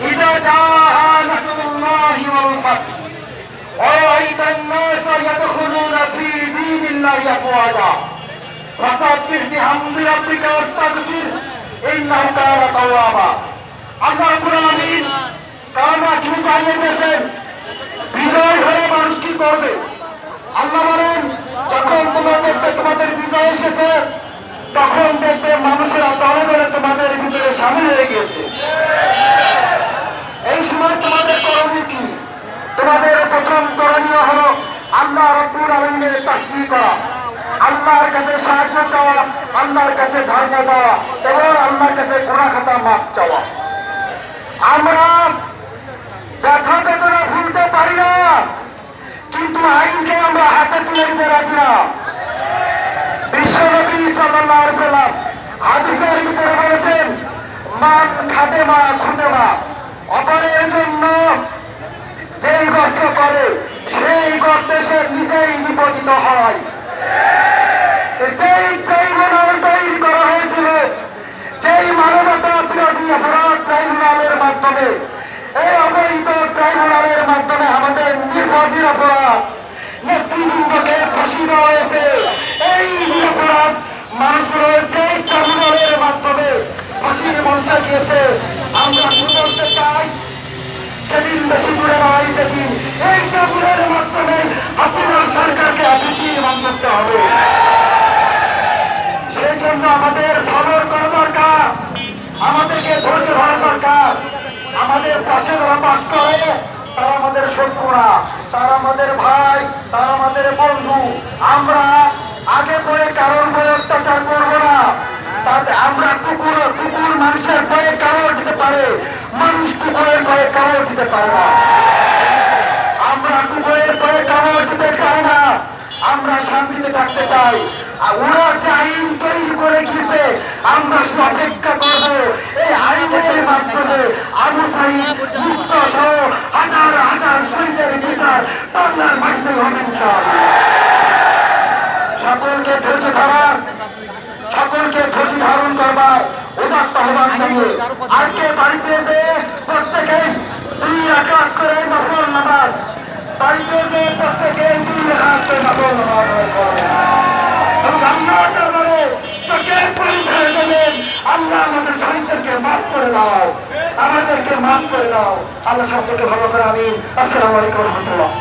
إذا جاء نصر الله والفتح ورأيت الناس يدخلون في دين الله أفواجا فسبح بحمد ربك واستغفر إنه كان توابا আল্লাহ কুরআন কামা কি জানিয়ে দিয়েছেন বিজয় হয়ে মানুষ কি করবে আল্লাহ বলেন যখন তোমাদের তোমাদের বিজয় এসেছে তখন দেখবে মানুষেরা দলে দলে তোমাদের ভিতরে সামিল হয়ে গিয়েছে রব্বুল আলমিনের তাসবি করা। আল্লাহর কাছে সাহায্য চাওয়া, আল্লাহর কাছে ধর্ম দেওয়া এবং আল্লাহর কাছে গোড়া খাতা মাপ চাওয়া। আমরা ব্যথা বেদনা ভুলতে পারি না, কিন্তু আইনকে আমরা হাতে তুলে নিতে রাজি না। বিশ্বনবী সাল্লাম হাদিসের ভিতরে বলেছেন, মান খাদে মা খুদে মা অপরের জন্য যেই গর্ত করে গর্তে নিজেই নিপতিত হয়। যেই ট্রাইব্যুনাল তৈরি করা হয়েছিল। যেই মানবতা বিরোধী অপরাধ ট্রাইব্যুনালের মাধ্যমে। এই অবৈধ ট্রাইব্যুনালের মাধ্যমে আমাদের নির্বাচী অপরাধ, নেতৃবৃন্দকে ফাঁসি দেওয়া এই নিরপরাধ মানুষগুলো যে ট্রাইব্যুনালের মাধ্যমে ফাঁসির মঞ্চে দিয়েছে, আমরা শুনতে চাই সেদিন বেশি দূরে নয় সেদিন এই ট্রাইব্যুনালের মাধ্যমে হাসিনার আপিসির মান করতে হবে। সেই জন্য আমাদের সবর করা দরকার, আমাদেরকে ধৈর্য ধরা দরকার। আমাদের পাশে যারা বাস করে, তারা আমাদের শত্রুরা, তারা আমাদের ভাই, তারা আমাদের বন্ধু। আমরা আগে পরে কারোর উপরে অত্যাচার করব না। তাতে আমরা কুকুর কুকুর মানুষের ভয়ে কারও দিতে পারে, মানুষ কুকুরের ভয়ে কারও দিতে পারে না। আমরা কুকুরের ভয়ে কারও দিতে চাই না আমরা শান্তিতে থাকতে চাই আর ওরা যে আইন তৈরি করে গিয়েছে আমরা শুধু অপেক্ষা করব এই আইনের মাধ্যমে আবু মুক্ত সহ হাজার হাজার শহীদের বিচার বাংলার মাটিতে হবে। সকলকে ধৈর্য ধরার, সকলকে ধৈর্য ধারণ করবার উদাত্ত আহ্বান জানিয়ে আজকে বাড়িতে এসে প্রত্যেকেই দুই রাকাত করে নফল নামাজ দাও আমাদেরকে মাফ করে দাও। আল্লাহ সবকে ভালো করে আমি আসসালামু আলাইকুম রহমতুল্লাহ।